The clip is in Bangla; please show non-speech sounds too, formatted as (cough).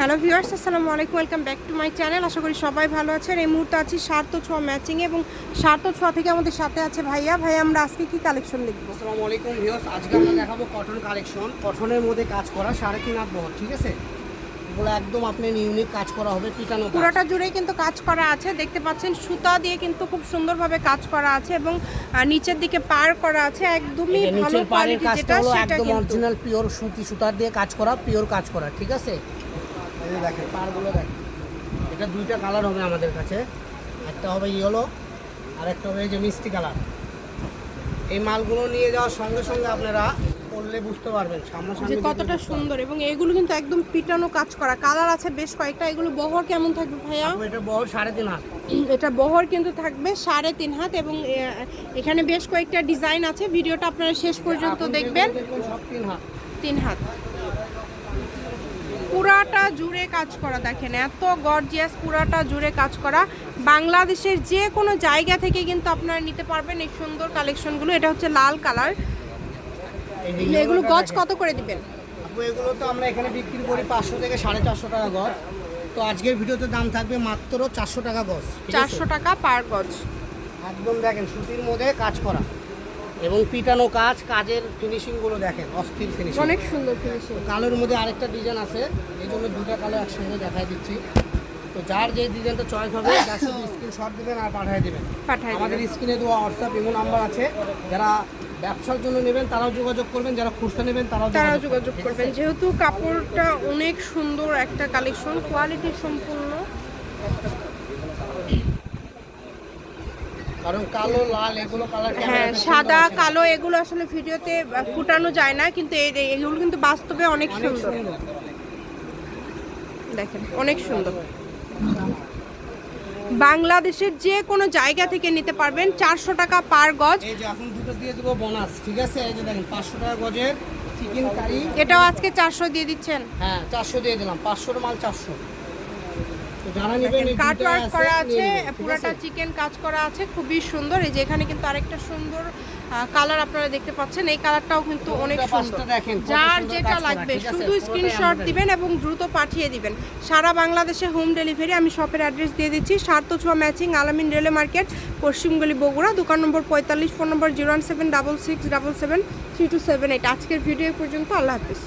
হ্যালো ভিউয়ার্স আসসালামু আলাইকুম welcome back to my channel. আশা করি সবাই ভালো আছেন। এই মুহূর্তে আছি সার্থ ছোঁয়া ম্যাচিং এবং সার্থ ছোঁয়া থেকে আমাদের সাথে আছে ভাইয়া। ভাইয়া আমরা আজকে কি কালেকশন দেখব? আসসালামু আলাইকুম ভিউয়ার্স আজকে আমরা দেখাবো কটন কালেকশন কটনের মধ্যে কাজ করা সাড়ে তিন হাত বহর ঠিক আছে? এগুলো একদম আপনার ইউনিক কাজ করা হবে পিটানো পুরোটা জুড়েই কিন্তু কাজ করা আছে। দেখতে পাচ্ছেন সুতা দিয়ে কিন্তু খুব সুন্দরভাবে কাজ করা আছে এবং নিচের দিকে পার করা আছে। একদমই ভালো কোয়ালিটি কাজটা যেটা সেটা একদম অরিজিনাল পিওর সুতি সুতা দিয়ে কাজ করা পিওর কাজ করা ঠিক আছে? দেখেন পাড়গুলো দেখেন। এটা দুইটা কালার হবে আমাদের কাছে। একটা হবে ইয়েলো আর একটা হবে এই যে মিষ্টি কালার এই মালগুলো নিয়ে যাওয়ার সঙ্গে সঙ্গে আপনারা পড়লে বুঝতে পারবেন সামনাসামনি কতটা সুন্দর এবং এগুলো কিন্তু একদম পিটানো কাজ করা। কালার আছে বেশ কয়েকটা এগুলো বহর কেমন থাকবে ভাইয়া? এটা বড় সাড়ে তিন হাত। এটা বহর কিন্তু থাকবে সাড়ে তিন হাত এবং এখানে বেশ কয়েকটা ডিজাইন আছে। ভিডিওটা আপনারা শেষ পর্যন্ত দেখবেন। দেখবেন সব তিন হাত। তিন হাত। পুরাটা জুড়ে কাজ করা দেখেন এত গর্জিয়াস পুরাটা জুড়ে কাজ করা। বাংলাদেশের যে কোনো জায়গা থেকে কিন্তু আপনারা নিতে পারবেন এই সুন্দর কালেকশনগুলো এটা হচ্ছে লাল কালার। এগুলো গজ কত করে দিবেন? এগুলো তো আমরা এখানে বিক্রি করি পাঁচশো থেকে সাড়ে চারশো টাকা গজ। তো আজকের ভিডিওতে দাম থাকবে মাত্র চারশো টাকা গজ চারশো টাকা পার গজ। একদম দেখেন সুতির মধ্যে কাজ করা। এবং পিটানো কাজ কাজের ফিনিশিংগুলো দেখেন অস্থির ফিনিশিং অনেক সুন্দর ফিনিশিং কালোর মধ্যে আরেকটা ডিজাইন আছে এই জন্য দুটা কালো একসঙ্গে দেখাই দিচ্ছি। তো যার যে ডিজাইনটা চয়েস হবে (coughs) তার শুধু স্ক্রিনশট দিবেন আর পাঠিয়ে দেবেন। আমাদের স্ক্রিনে দেওয়া হোয়াটসঅ্যাপ ইমো নাম্বার আছে। যারা ব্যবসার জন্য নেবেন তারাও যোগাযোগ করবেন যারা খুচরা নেবেন তারাও তারাও যোগাযোগ? করবেন। যেহেতু কাপড়টা অনেক সুন্দর একটা কালেকশন কোয়ালিটি সম্পূর্ণ। কারণ কালো লাল এগুলো কালার হ্যাঁ সাদা কালো এগুলো আসলে ভিডিওতে ফুটানো যায় না কিন্তু এগুলো কিন্তু বাস্তবে অনেক সুন্দর। দেখেন অনেক সুন্দর। বাংলাদেশের যে কোনো জায়গা থেকে নিতে পারবেন চারশো টাকা পার গজ। এই যে এখন দুটো দিয়ে দেবো বোনাস ঠিক আছে? এই যে দেখেন পাঁচশো টাকা গজের চিকেন কারি এটাও আজকে চারশো দিয়ে দিচ্ছেন? হ্যাঁ চারশো দিয়ে দিলাম পাঁচশোর মাল চারশো। তো যারা নেবেন এই কাট দুটোই ওয়ার্ক আছে, করা আছে পুরাটা চিকেন কাজ করা আছে খুবই সুন্দর। এই যে এখানে কিন্তু আরেকটা সুন্দর কালার আপনারা দেখতে পাচ্ছেন। এই কালারটাও কিন্তু অনেক সুন্দর। যার যেটা লাগবে শুধু স্ক্রিনশট দিবেন এবং দ্রুত পাঠিয়ে দিবেন। সারা বাংলাদেশে হোম ডেলিভারি আমি শপের অ্যাড্রেস দিয়ে দিচ্ছি সার্থ ছোঁয়া ম্যাচিং আলামিন রেলওয়ে মার্কেট পশ্চিমগলি বগুড়া দোকান নম্বর পঁয়তাল্লিশ phone number zero one seven double six double seven three two seven eight আজকের ভিডিও পর্যন্ত আল্লাহ হাফিজ।